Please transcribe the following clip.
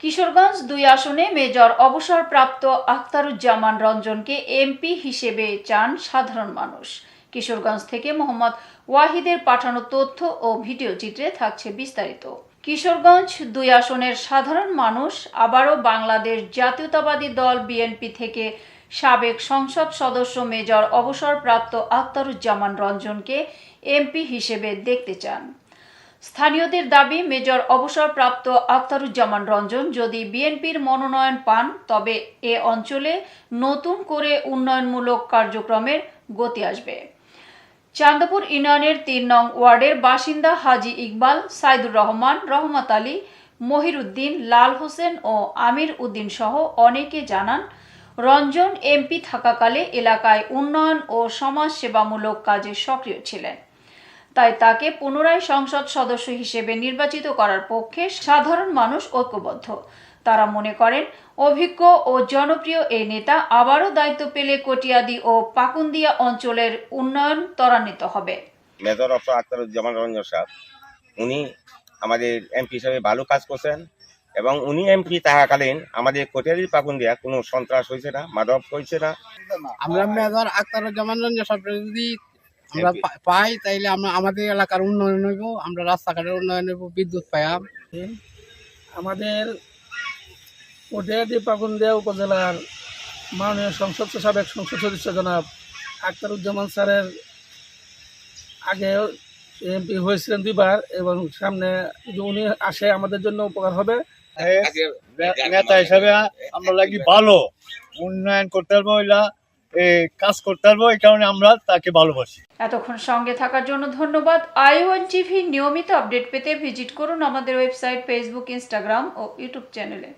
কিশোরগঞ্জ দুই আসনে মেজর অবসরপ্রাপ্ত আখতারুজ্জামান রঞ্জনকে এমপি হিসেবে চান সাধারণ মানুষ। কিশোরগঞ্জ থেকে মোহাম্মদ ওয়াহিদের পাঠানো তথ্য ও ভিডিও চিত্রে থাকছে বিস্তারিত। কিশোরগঞ্জ দুই আসনের সাধারণ মানুষ, আবারও বাংলাদেশ জাতীয়তাবাদী দল বিএনপি থেকে সাবেক সংসদ সদস্য মেজর অবসরপ্রাপ্ত আখতারুজ্জামান রঞ্জনকে এমপি হিসেবে দেখতে চান। স্থানীয়দের দাবি, মেজর অবসরপ্রাপ্ত আখতারুজ্জামান রঞ্জন যদি বিএনপির মনোনয়ন পান, তবে এ অঞ্চলে নতুন করে উন্নয়নমূলক কার্যক্রমের গতি আসবে। চান্দপুর ইউনিয়নের তিন নং ওয়ার্ডের বাসিন্দা হাজি ইকবাল, সাইদুর রহমান, রহমত আলী, মহিরুদ্দিন, লাল হোসেন ও আমির উদ্দিন সহ অনেকে জানান, রঞ্জন এমপি থাকাকালে এলাকায় উন্নয়ন ও সমাজসেবামূলক কাজে সক্রিয় ছিলেন। তাই তাকে পুনরায় সংসদ সদস্য হিসেবে নির্বাচিত করার পক্ষে সাধারণ মানুষ ঐক্যবদ্ধ। তারা মনে করেন অভিজ্ঞ ও জনপ্রিয় এই নেতা আবারও দায়িত্ব পেলে কটিয়াদি ও পাকুন্দিয়া অঞ্চলের উন্নয়ন ত্বরান্বিত হবে। মেজর অফ আখতারুজ্জামান রঞ্জন সাহেব উনি আমাদের এমপি হিসাবে ভালো কাজ করছেন এবং উনি এমপি থাকাকালীন আমাদের কোটিয়ারি পাকুন দিয়া কোনো সন্ত্রাস হয়েছে না মাদক হয়েছে না। আমরা মেজর আখতারুজ্জামান রঞ্জন সরকার যদি আমরা পাই তাইলে আমরা আমাদের এলাকার উন্নয়ন হইব আমরা রাস্তাঘাটের উন্নয়ন হইব বিদ্যুৎ পাইয়াম। আমাদের কটিয়াদি পাকুন্দিয়া উপজেলার মাননীয় সংসদ সাবেক সংসদ সদস্য জনাব আখতারুজ্জামান স্যারের আগে এমপি হয়েছিলেন দুইবার এবং সামনে যদি উনি আসে আমাদের জন্য উপকার হবে। নেতা হিসাবে আমরা লাগি ভালো। উন্নয়ন করতে পারব কাজ করতে পারব, এই কারণে আমরা তাকে ভালোবাসি। এতক্ষণ সঙ্গে থাকার জন্য ধন্যবাদ। আই ওয়ান টিভি নিয়মিত আপডেট পেতে ভিজিট করুন আমাদের ওয়েবসাইট, ফেসবুক, ইনস্টাগ্রাম ও ইউটিউব চ্যানেলে।